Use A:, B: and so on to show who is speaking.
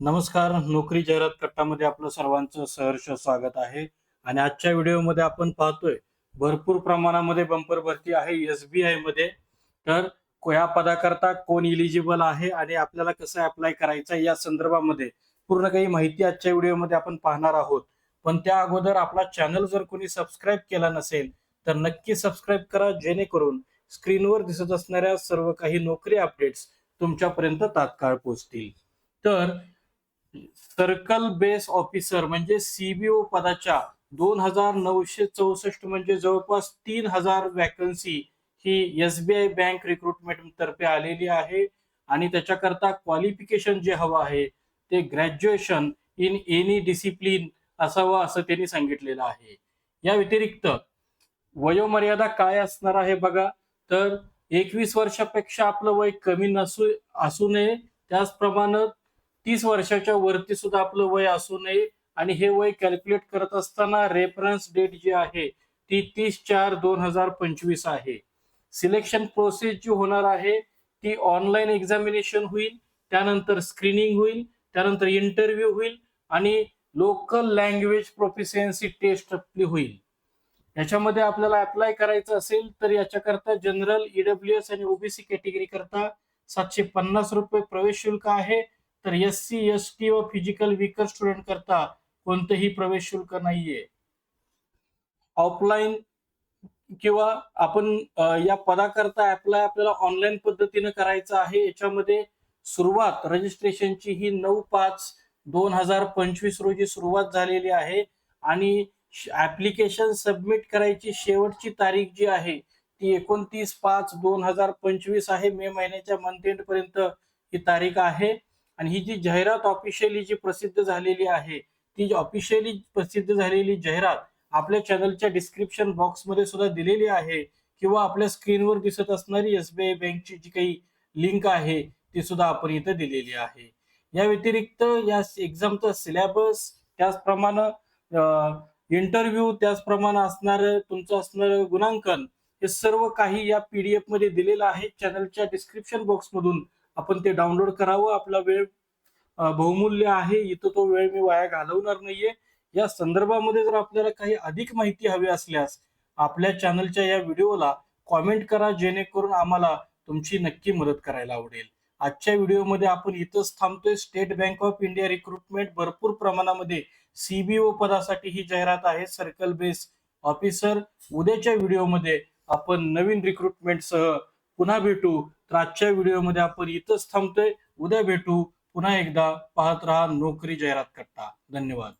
A: नमस्कार नोकरी जाहिरात कट्टामध्ये आपलं सर्वांचं सहर्ष स्वागत आहे. आणि आजच्या व्हिडिओमध्ये आपण पाहतोय भरपूर प्रमाणामध्ये बंपर भरती आहे एस बी आयमध्ये. तर या पदाकरता कोण इलिजिबल आहे आणि आपल्याला कसं अप्लाय करायचं या संदर्भामध्ये पूर्ण काही माहिती आजच्या व्हिडिओमध्ये आपण पाहणार आहोत. पण त्या अगोदर आपला चॅनल जर कोणी सबस्क्राईब केला नसेल तर नक्की सबस्क्राईब करा जेणेकरून स्क्रीनवर दिसत असणाऱ्या सर्व काही नोकरी अपडेट्स तुमच्यापर्यंत तात्काळ पोहोचतील. तर सर्कल बेस ऑफिसर म्हणजे सीबीओ पदाच्या दोन हजार नऊशे चौसष्ट म्हणजे जवळपास तीन हजार वॅकन्सी ही एसबीआय बँक रिक्रुटमेंट तर्फे आलेली आहे. आणि त्याच्याकरता क्वालिफिकेशन जे हवं आहे ते ग्रॅज्युएशन इन एनी डिसिप्लिन असावं असं त्यांनी सांगितलेलं आहे. या व्यतिरिक्त वयोमर्यादा काय असणार आहे बघा. तर एकवीस वर्षापेक्षा आपलं वय कमी नसू असू नये. त्याचप्रमाणे तीस वर्षाच्या वरती सुद्धा आपलं वय असू नये. आणि हे वय कॅल्क्युलेट करत असताना रेफरन्स डेट जी आहे ती तीस चार दोन हजार पंचवीस आहे. सिलेक्शन प्रोसेस जी होणार आहे ती ऑनलाईन एक्झामिनेशन होईल त्यानंतर स्क्रीनिंग होईल त्यानंतर इंटरव्ह्यू होईल आणि लोकल लँग्वेज प्रोफिशियन्सी टेस्ट आपली होईल. याच्यामध्ये आपल्याला अप्लाय करायचं असेल तर याच्याकरता जनरल ईडब्ल्यू एस आणि ओबीसी कॅटेगरी करता सातशे पन्नास रुपये प्रवेश शुल्क आहे. तर एस सी एस टी व फिजिकल विकर स्टुडंट करता कोणतंही प्रवेश शुल्क नाहीये. ऑफलाईन किंवा आपण या पदाकरता अप्लाय आपल्याला ऑनलाईन पद्धतीने करायचं आहे. याच्यामध्ये सुरुवात रजिस्ट्रेशनची ही नऊ पाच दोन हजार पंचवीस रोजी सुरुवात झालेली आहे आणि ऍप्लिकेशन सबमिट करायची शेवटची तारीख जी आहे ती एकोणतीस पाच दोन हजार पंचवीस आहे. मे महिन्याच्या मंथ एंड पर्यंत ही तारीख आहे. आणि ही जी जाहिरात ऑफिशियली जी प्रसिद्ध झालेली आहे ती ऑफिशियली प्रसिद्ध झालेली जाहिरात आपल्या चॅनलच्या डिस्क्रिप्शन बॉक्समध्ये सुद्धा दिलेली आहे किंवा आपल्या स्क्रीनवर दिसत असणारी एसबीआय बँकची जी काही लिंक आहे ती सुद्धा आपण इथं दिलेली आहे. या व्यतिरिक्त या एक्झामचा सिलेबस त्याचप्रमाणे इंटरव्ह्यू त्याचप्रमाणे असणार तुमचं असणारं गुणांकन हे सर्व काही या पीडीएफमध्ये दिलेलं आहे चॅनलच्या डिस्क्रिप्शन बॉक्स मधून. आपण ते डाउनलोड करावं. आपला वेळ बहुमूल्य आहे. इथं तो वेळ मी वाया घालवणार नाहीये. या संदर्भामध्ये जर आपल्याला काही अधिक माहिती हवी असल्यास आपल्या चॅनलच्या या व्हिडिओला कॉमेंट करा जेणेकरून आम्हाला तुमची नक्की मदत करायला आवडेल. आजच्या व्हिडिओमध्ये आपण इथंच थांबतोय. State Bank of India recruitment भरपूर प्रमाणामध्ये सीबीओ पदासाठी ही जाहिरात आहे. सर्कल बेस ऑफिसर उद्याच्या व्हिडिओमध्ये आपण नवीन रिक्रुटमेंटसह पुन्हा भेटू. तर आजच्या व्हिडिओमध्ये आपण इथंच थांबतोय. उद्या भेटू. पुन्हा एकदा पाहत राहा नोकरी जाहिरात कट्टा. धन्यवाद.